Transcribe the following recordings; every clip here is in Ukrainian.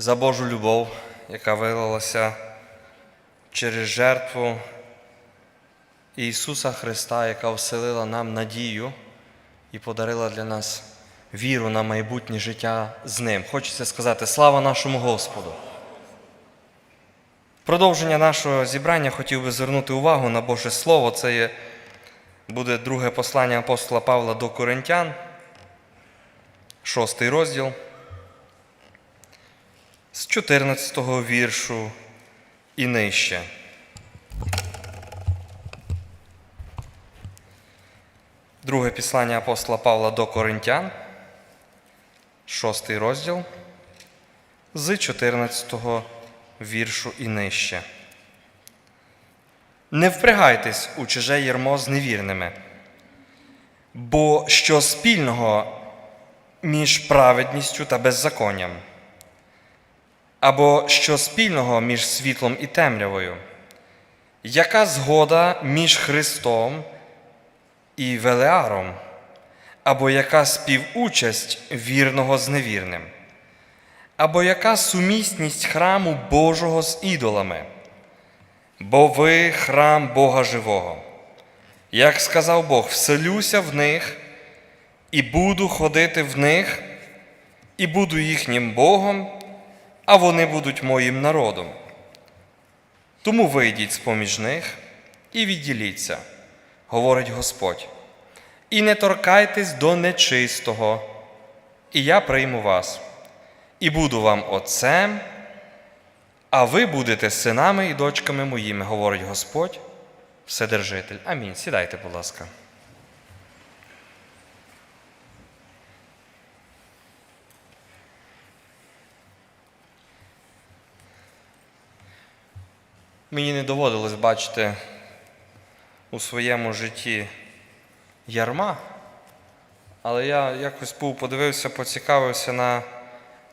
за Божу любов, яка вилилася через жертву Ісуса Христа, яка вселила нам надію і подарила для нас віру на майбутнє життя з Ним. Хочеться сказати слава нашому Господу. Продовження нашого зібрання хотів би звернути увагу на Боже Слово. Це є, буде друге послання апостола Павла до Коринтян, шостий розділ, з 14 віршу і нижче. Друге післання апостола Павла до Коринтян, шостий розділ, з 14 віршу і нижче. Не впрягайтесь у чуже ярмо з невірними, бо що спільного між праведністю та беззаконням, або що спільного між світлом і темрявою, яка згода між Христом і Велеаром, або яка співучасть вірного з невірним, або яка сумісність храму Божого з ідолами, бо ви храм Бога живого. Як сказав Бог, вселюся в них і буду ходити в них, і буду їхнім Богом, а вони будуть моїм народом. Тому вийдіть з поміж них і відділіться, говорить Господь. І не торкайтесь до нечистого, і я прийму вас, і буду вам отцем, а ви будете синами і дочками моїми, говорить Господь, Вседержитель. Амінь. Сідайте, будь ласка. Мені не доводилось бачити у своєму житті ярма, але я якось був подивився, поцікавився на,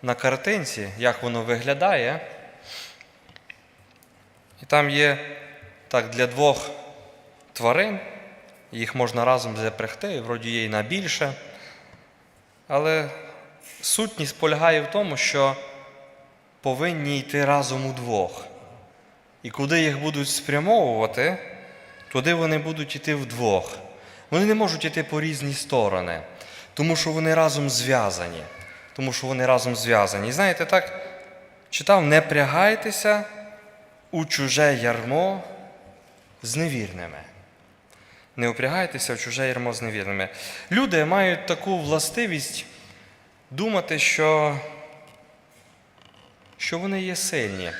на картинці, як воно виглядає. І там є так для двох тварин, їх можна разом запрягти, вроді є і на більше. Але сутність полягає в тому, що повинні йти разом удвох. І куди їх будуть спрямовувати, туди вони будуть йти вдвох. Вони не можуть йти по різні сторони, тому що вони разом зв'язані. Тому що вони разом зв'язані. І знаєте, так читав, не прягайтеся у чуже ярмо з невірними. Не упрягайтеся в чуже ярмо з невірними. Люди мають таку властивість думати, що, що вони є сильні.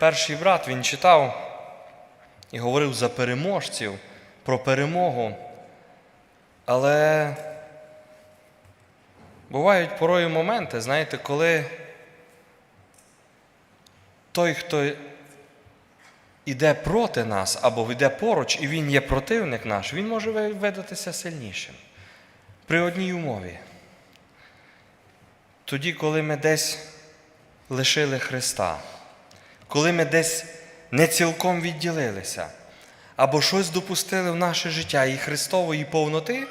Перший брат він читав і говорив за переможців, про перемогу. Але бувають порою моменти, знаєте, коли той, хто йде проти нас або йде поруч, і він є противник наш, він може видатися сильнішим. При одній умові. Тоді, коли ми десь лишили Христа, коли ми десь не цілком відділилися, або щось допустили в наше життя, і Христової повноти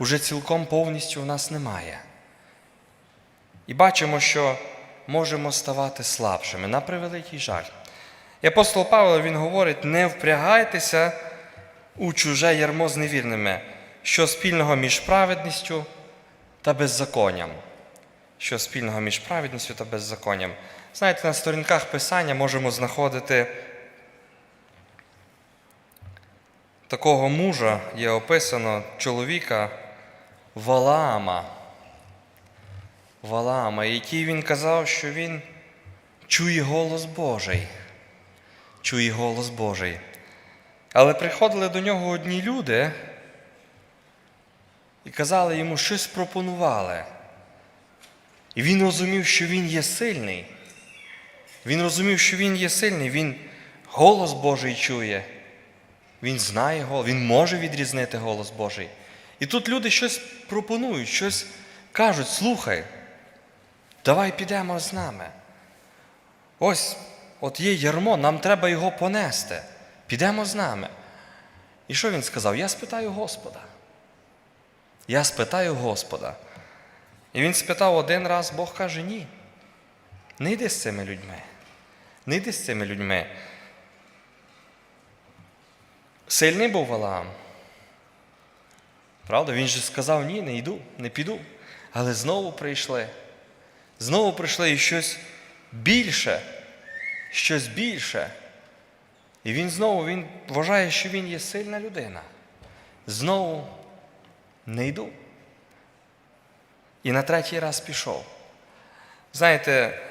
вже цілком повністю в нас немає. І бачимо, що можемо ставати слабшими на превеликий жаль. І апостол Павло він говорить: не впрягайтеся у чуже ярмо з невірними, що спільного між праведністю та беззаконням. Що спільного між праведністю та беззаконням. Знаєте, на сторінках Писання можемо знаходити такого мужа, є описано чоловіка Валаама. Валаама, який він казав, що він чує голос Божий. Чує голос Божий. Але приходили до нього одні люди і казали йому, щось пропонували. І він розумів, що він є сильний. Він розумів, що він є сильний, він голос Божий чує. Він знає голос, він може відрізнити голос Божий. І тут люди щось пропонують, щось кажуть, слухай, давай підемо з нами. Ось, от є ярмо, нам треба його понести. Підемо з нами. І що він сказав? Я спитаю Господа. Я спитаю Господа. І він спитав один раз, Бог каже ні. Не йди з цими людьми. Не йди з цими людьми. Сильний був Валаам. Правда? Він же сказав, ні, не йду, не піду. Але знову прийшли. Знову прийшли і щось більше, щось більше. І він знову він вважає, що він є сильна людина. Знову не йду. І на третій раз пішов. Знаєте,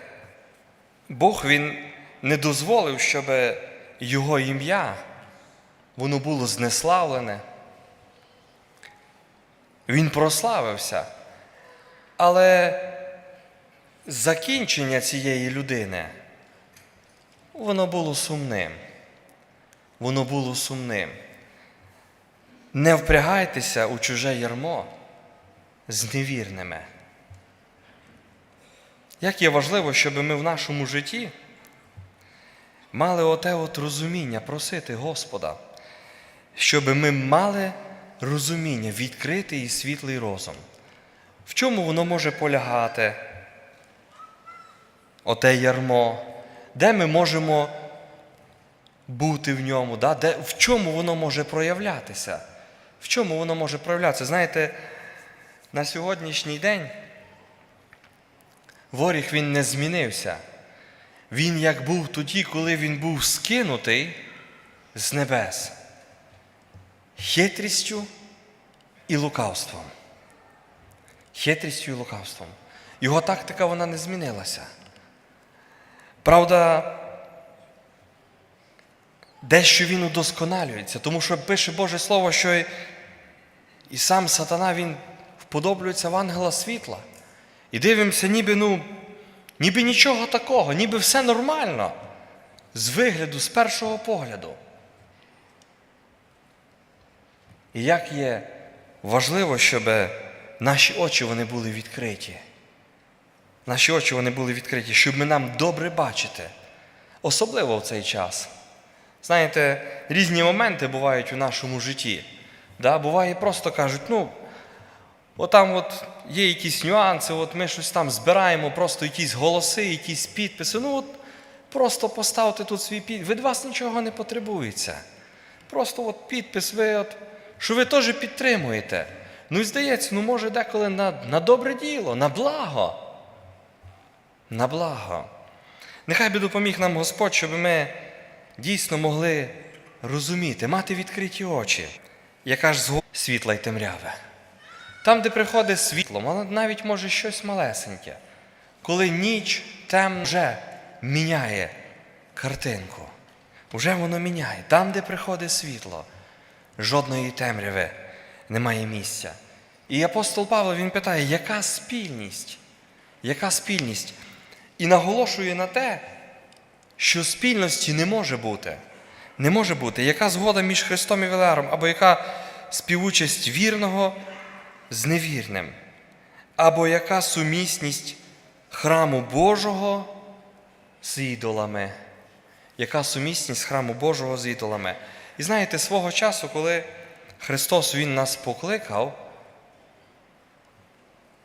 Бог він не дозволив, щоб його ім'я воно було знеславлене. Він прославився. Але закінчення цієї людини, воно було сумним. Воно було сумним. Не впрягайтеся у чуже ярмо з невірними. Як є важливо, щоб ми в нашому житті мали оте от розуміння просити Господа, щоб ми мали розуміння, відкритий і світлий розум. В чому воно може полягати? Оте ярмо, де ми можемо бути в ньому, да? де, в чому воно може проявлятися? В чому воно може проявлятися? Знаєте, на сьогоднішній день ворог він не змінився. Він як був тоді, коли він був скинутий з небес хитрістю і лукавством. Хитрістю і лукавством. Його тактика вона не змінилася. Правда, дещо він удосконалюється, тому що пише Боже Слово, що і, і сам сатана він вподоблюється в ангела світла. І дивимося, ніби, ну, ніби нічого такого, ніби все нормально. З вигляду, з першого погляду. І як є важливо, щоб наші очі вони були відкриті. Наші очі вони були відкриті, щоб ми нам добре бачити, особливо в цей час. Знаєте, різні моменти бувають у нашому житті. Да? Буває, просто кажуть, ну, отам от є якісь нюанси, от ми щось там збираємо, просто якісь голоси, якісь підписи. Ну, от просто поставте тут свій підпис. Від вас нічого не потребується. Просто от підпис, ви от, що ви теж підтримуєте. Ну і здається, ну може деколи на, на добре діло, на благо. На благо. Нехай би допоміг нам Господь, щоб ми дійсно могли розуміти, мати відкриті очі, яка ж згода світла й темряве. Там, де приходить світло, воно навіть може щось малесеньке, коли ніч темна вже міняє картинку. Вже воно міняє. Там, де приходить світло, жодної темряви немає місця. І апостол Павло він питає, яка спільність? Яка спільність? І наголошує на те, що спільності не може бути. Не може бути. Яка згода між Христом і Велером, або яка співучасть вірного з невірним, або яка сумісність храму Божого з ідолами. Яка сумісність храму Божого з ідолами? І знаєте, свого часу, коли Христос Він нас покликав,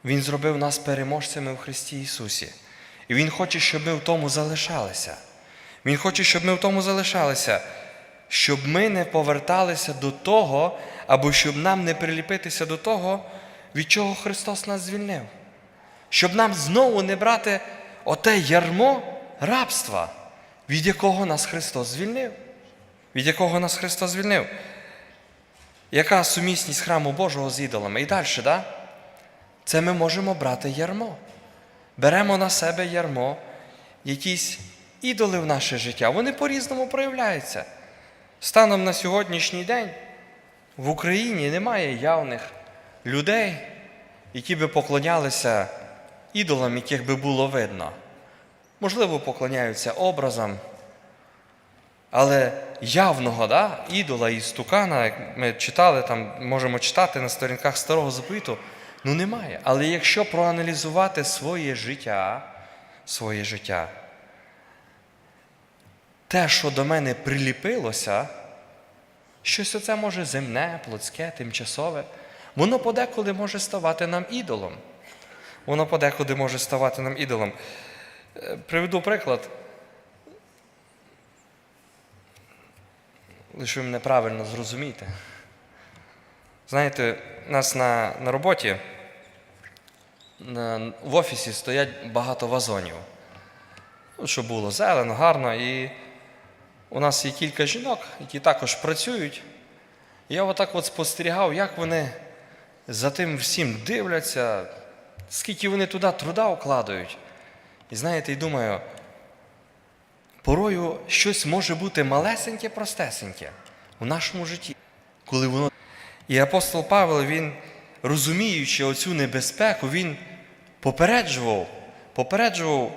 Він зробив нас переможцями в Христі Ісусі. І Він хоче, щоб ми в тому залишалися. Він хоче, щоб ми в тому залишалися, щоб ми не поверталися до того, або щоб нам не приліпитися до того, від чого Христос нас звільнив. Щоб нам знову не брати оте ярмо рабства, від якого нас Христос звільнив. Від якого нас Христос звільнив. Яка сумісність храму Божого з ідолами? І далі, да? це ми можемо брати ярмо. Беремо на себе ярмо, якісь ідоли в наше життя. Вони по-різному проявляються. Станом на сьогоднішній день в Україні немає явних людей, які би поклонялися ідолам, яких би було видно. Можливо, поклоняються образам, але явного да, ідола і стукана, як ми читали, там можемо читати на сторінках старого заповіту, ну немає. Але якщо проаналізувати своє життя, своє життя, те, що до мене приліпилося, щось оце може земне, плотське, тимчасове, воно подеколи може ставати нам ідолом. Воно подекуди може ставати нам ідолом. Е, Приведу приклад. Лише ви мене правильно зрозумієте. Знаєте, у нас на, на роботі на, в офісі стоять багато вазонів. Ну, щоб було зелено, гарно. І у нас є кілька жінок, які також працюють. І я отак от спостерігав, як вони за тим всім дивляться, скільки вони туди труда вкладають. І знаєте, і думаю, порою щось може бути малесеньке, простесеньке у нашому житті, коли воно. І апостол Павел, він, розуміючи оцю небезпеку, він попереджував, попереджував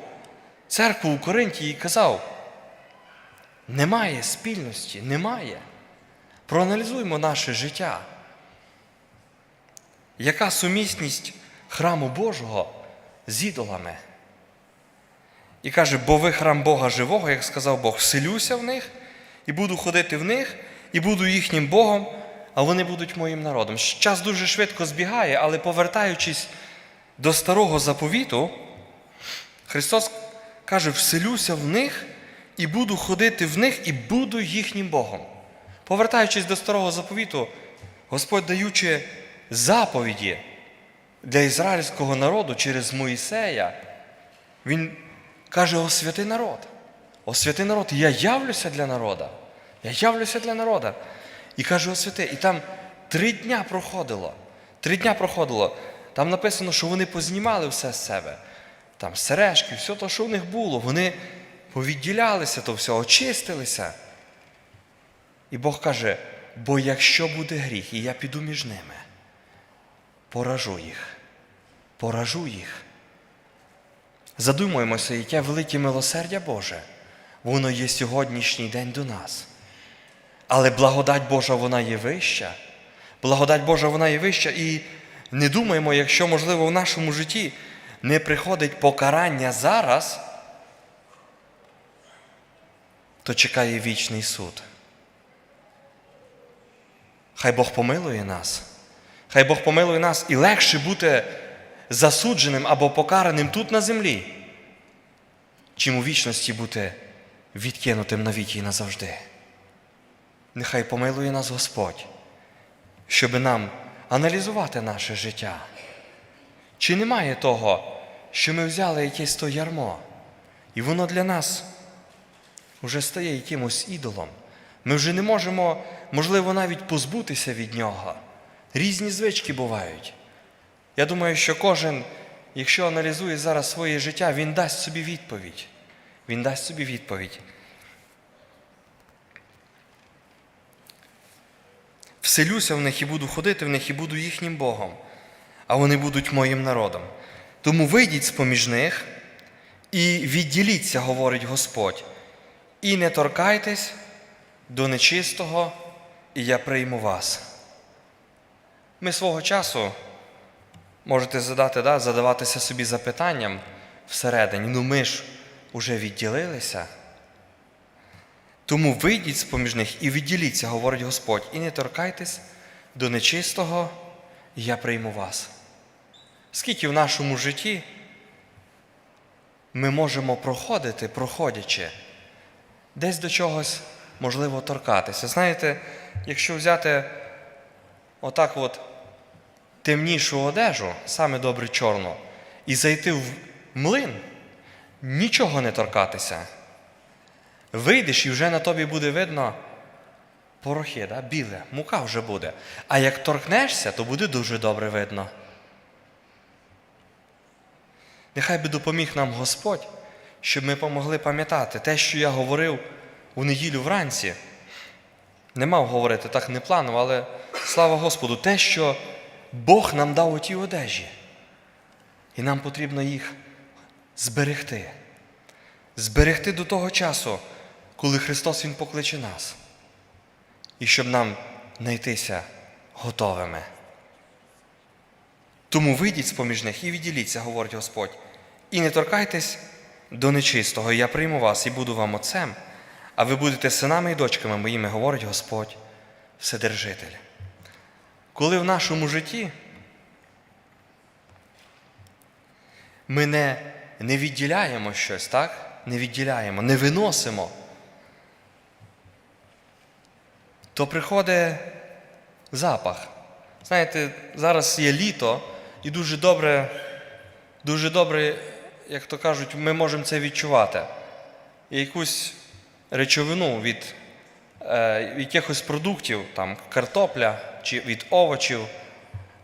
церкву у Коринті і казав: немає спільності, немає. Проаналізуємо наше життя. Яка сумісність храму Божого з ідолами? І каже, бо ви храм Бога живого, як сказав Бог, вселюся в них і буду ходити в них, і буду їхнім Богом, а вони будуть моїм народом. Час дуже швидко збігає, але повертаючись до старого заповіту, Христос каже, вселюся в них і буду ходити в них, і буду їхнім Богом. Повертаючись до старого заповіту, Господь даючи заповіді для ізраїльського народу через Моїсея, Він каже, освяти народ. Освяти народ, я явлюся для народа. Я явлюся для народа. І каже, освяти. І там три дня проходило. Три дня проходило. Там написано, що вони познімали все з себе. Там сережки, все те, що в них було. Вони повідділялися, то все, очистилися. І Бог каже: бо якщо буде гріх, і я піду між ними, поражу їх, поражу їх. Задумуємося, яке велике милосердя Боже, воно є сьогоднішній день до нас. Але благодать Божа вона є вища. Благодать Божа вона є вища. І не думаємо, якщо, можливо, в нашому житті не приходить покарання зараз, то чекає вічний суд. Хай Бог помилує нас. Хай Бог помилує нас і легше бути засудженим або покараним тут на землі, чим у вічності бути відкинутим навіки і назавжди. Нехай помилує нас Господь, щоб нам аналізувати наше життя. Чи немає того, що ми взяли якесь то ярмо, і воно для нас вже стає якимось ідолом. Ми вже не можемо, можливо, навіть позбутися від нього. Різні звички бувають. Я думаю, що кожен, якщо аналізує зараз своє життя, він дасть собі відповідь. Він дасть собі відповідь. Вселюся в них і буду ходити в них, і буду їхнім Богом, а вони будуть моїм народом. Тому вийдіть з-поміж них і відділіться, говорить Господь, і не торкайтесь до нечистого, і я прийму вас. Ми свого часу можете задати, да, задаватися собі запитанням всередині, ну ми ж уже відділилися. Тому вийдіть з-поміж них і відділіться, говорить Господь, і не торкайтесь до нечистого, і я прийму вас. Скільки в нашому житті ми можемо проходити, проходячи, десь до чогось можливо торкатися. Знаєте, якщо взяти отак от темнішу одежу, саме добре чорну, і зайти в млин, нічого не торкатися. Вийдеш і вже на тобі буде видно порохи, да? біле, мука вже буде. А як торкнешся, то буде дуже добре видно. Нехай би допоміг нам Господь, щоб ми помогли пам'ятати те, що я говорив у неділю вранці. Не мав говорити так не планово, але слава Господу, те, що Бог нам дав у тій одежі. І нам потрібно їх зберегти. Зберегти до того часу, коли Христос Він покличе нас. І щоб нам знайтися готовими. Тому вийдіть з-поміж них і відділіться, говорить Господь, і не торкайтесь до нечистого, я прийму вас і буду вам отцем, а ви будете синами і дочками моїми, говорить Господь, Вседержитель. Коли в нашому житті ми не не відділяємо щось, так? Не відділяємо, не виносимо, то приходить запах. Знаєте, зараз є літо, і дуже добре, дуже добре, як то кажуть, ми можемо це відчувати. І якусь речовину від якихось продуктів, там, картопля чи від овочів,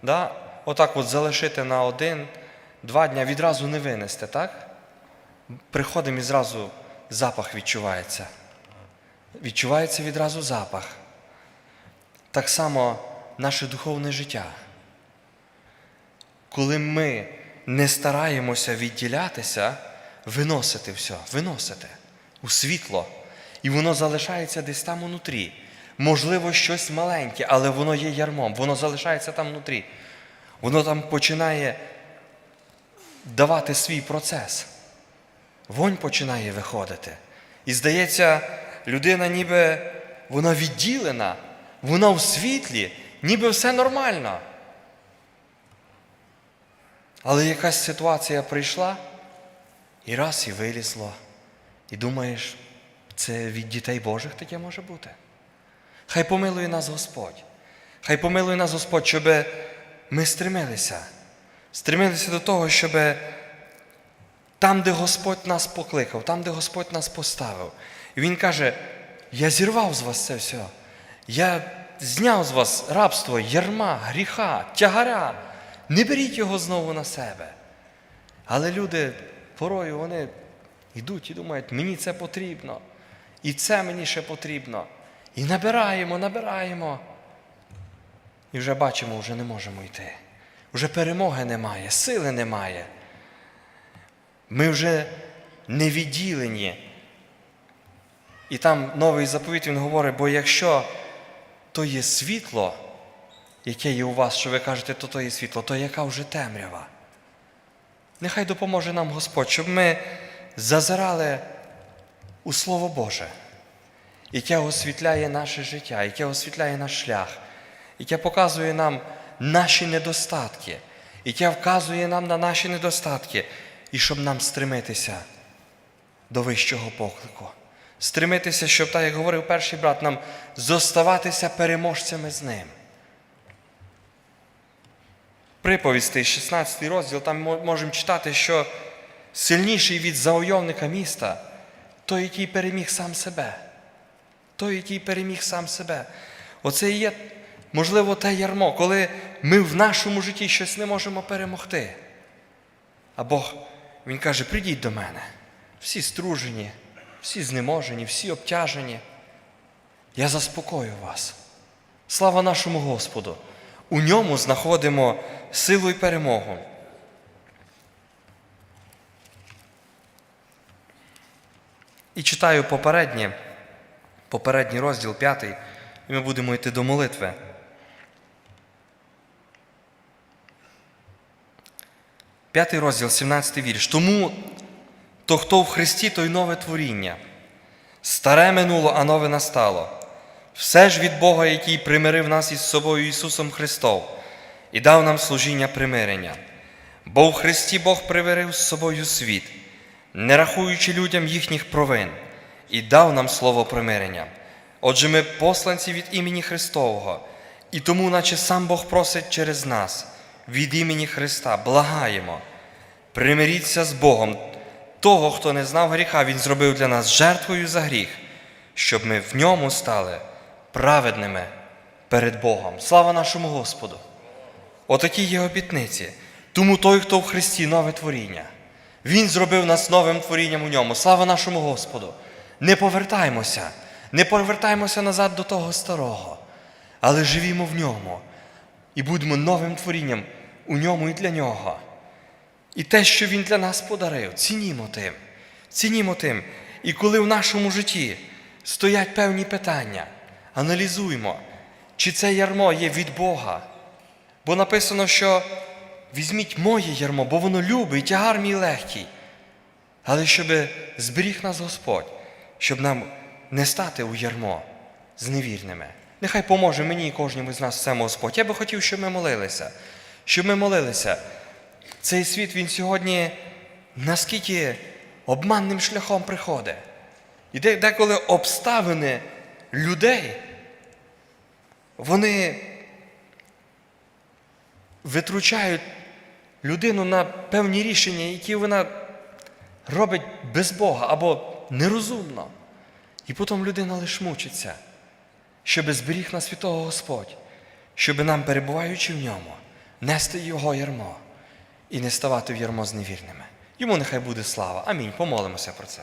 да? отак от залишити на один-два дня, відразу не винести, так? Приходимо і зразу запах відчувається. Відчувається відразу запах. Так само наше духовне життя. Коли ми не стараємося відділятися, виносити все, виносити у світло, і воно залишається десь там унутрі. Можливо, щось маленьке, але воно є ярмом, воно залишається там внутрі. Воно там починає давати свій процес. Вонь починає виходити. І здається, людина ніби вона відділена, вона у світлі, ніби все нормально. Але якась ситуація прийшла, і раз і вилізло. І думаєш, це від дітей Божих таке може бути. Хай помилує нас Господь. Хай помилує нас Господь, щоб ми стремилися. Стремилися до того, щоб там, де Господь нас покликав, там, де Господь нас поставив. І Він каже: я зірвав з вас це все. Я зняв з вас рабство, ярма, гріха, тягаря. Не беріть його знову на себе. Але люди порою вони йдуть і думають, мені це потрібно, і це мені ще потрібно. І набираємо, набираємо. І вже бачимо, вже не можемо йти. Вже перемоги немає, сили немає. Ми вже не відділені. І там новий заповіт він говорить, бо якщо то є світло, яке є у вас, що ви кажете, то то є світло, то яка вже темрява. Нехай допоможе нам Господь, щоб ми зазирали у Слово Боже, яке освітляє наше життя, яке освітляє наш шлях, яке показує нам наші недостатки, яке вказує нам на наші недостатки, і щоб нам стремитися до вищого поклику. Стремитися, щоб, так як говорив перший брат, нам зоставатися переможцями з ним. Приповісти, 16 розділ, там мо- можемо читати, що сильніший від завойовника міста той, який переміг сам себе. Той, який переміг сам себе. Оце і є, можливо, те ярмо, коли ми в нашому житті щось не можемо перемогти. А Бог, Він каже: прийдіть до мене. Всі стружені, всі знеможені, всі обтяжені. Я заспокою вас. Слава нашому Господу! У ньому знаходимо силу і перемогу. І читаю попереднє, попередній розділ п'ятий, і ми будемо йти до молитви. П'ятий розділ, 17 вірш. Тому то, хто в Христі, той нове творіння. Старе минуло, а нове настало. Все ж від Бога, який примирив нас із собою Ісусом Христом і дав нам служіння примирення. Бо в Христі Бог примирив з собою світ, не рахуючи людям їхніх провин, і дав нам слово примирення. Отже, ми посланці від імені Христового, і тому, наче сам Бог просить через нас, від імені Христа, благаємо, примиріться з Богом. Того, хто не знав гріха, Він зробив для нас жертвою за гріх, щоб ми в ньому стали праведними перед Богом. Слава нашому Господу! Отакі є обітниці. Тому той, хто в Христі, нове творіння. Він зробив нас новим творінням у ньому. Слава нашому Господу! Не повертаймося, не повертаймося назад до того старого, але живімо в ньому і будемо новим творінням у ньому і для нього. І те, що Він для нас подарив, цінімо тим, цінімо тим. І коли в нашому житті стоять певні питання, аналізуймо, чи це ярмо є від Бога. Бо написано, що візьміть моє ярмо, бо воно любить, і тягар мій легкий. Але щоб зберіг нас Господь, щоб нам не стати у ярмо з невірними. Нехай поможе мені і кожному з нас в цьому Господь. Я би хотів, щоб ми молилися, щоб ми молилися. Цей світ він сьогодні наскільки обманним шляхом приходить. І деколи обставини людей, вони витручають людину на певні рішення, які вона робить без Бога або нерозумно. І потім людина лиш мучиться, щоби зберіг нас святого Господь, щоб нам, перебуваючи в ньому, нести його ярмо і не ставати в ярмо з невірними. Йому нехай буде слава. Амінь. Помолимося про це.